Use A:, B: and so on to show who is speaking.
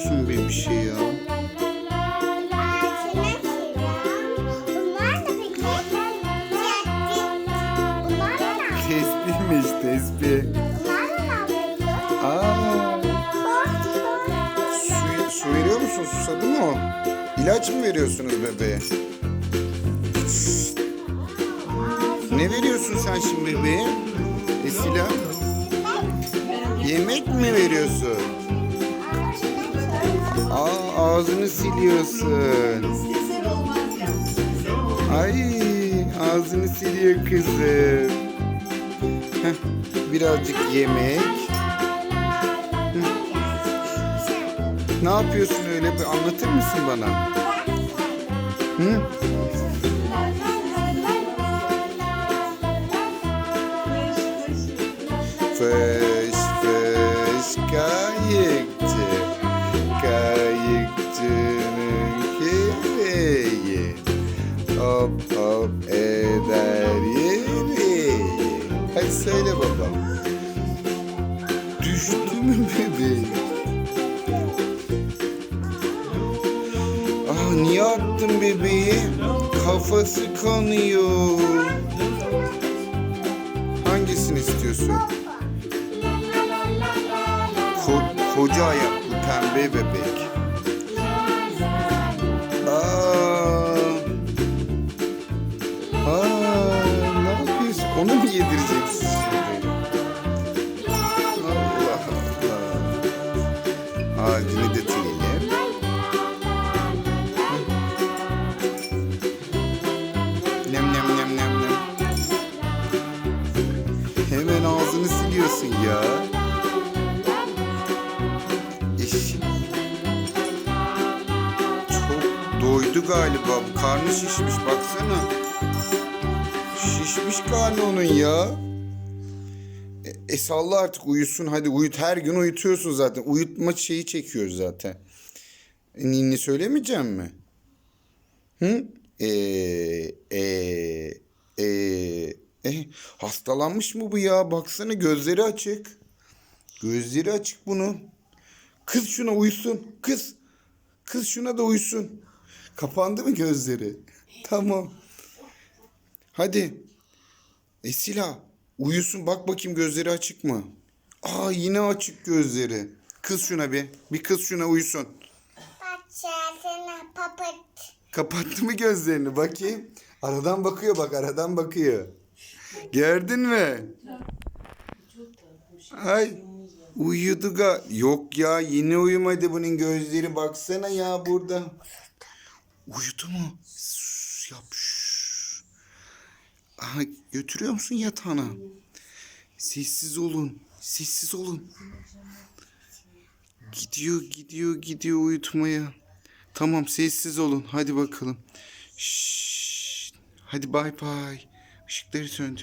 A: yapıyorsun bir şey ya? Tesbihmiş tesbih. Aa, su, su veriyor musun? Susadı mı o? İlaç mı veriyorsunuz bebeğe? Ne veriyorsun sen şimdi bebeğe? Esila? Yemek mi veriyorsun? Aa ağzını siliyorsun. Ay ağzını siliyor kızım. Heh, birazcık yemek. Ne yapıyorsun öyle bir anlatır mısın bana? Hı? Fış söyle babam Düştü mü bebeğim? Ah niye attın bebeği? Kafası kanıyor. Hangisini istiyorsun? Ko- koca ayaklı pembe bebek. Aa. Aa, ne yapıyorsun? Onu mu yedireceksin siliyorsun ya. İş. Çok doydu galiba. Karnı şişmiş baksana. Şişmiş karnı onun ya. E, e salla artık uyusun hadi uyut. Her gün uyutuyorsun zaten. Uyutma şeyi çekiyoruz zaten. E, ninni söylemeyeceğim mi? Hı? Ee, e, e, e, hastalanmış mı bu ya? Baksana gözleri açık. Gözleri açık bunun. Kız şuna uyusun. Kız. Kız şuna da uyusun. Kapandı mı gözleri? Tamam. Hadi. Esila uyusun bak bakayım gözleri açık mı? Aa yine açık gözleri. Kız şuna bir. Bir kız şuna uyusun. Kapattı mı gözlerini bakayım. Aradan bakıyor bak aradan bakıyor. Gördün mü? Ay uyudu ga. Yok ya yine uyumadı bunun gözleri baksana ya burada. Uyudu mu? Sus, yap. şşş. Aha, götürüyor musun yatağına? Sessiz olun. Sessiz olun. Gidiyor gidiyor gidiyor uyutmaya. Tamam sessiz olun. Hadi bakalım. Şşş. Hadi bay bay. Işıkları söndür.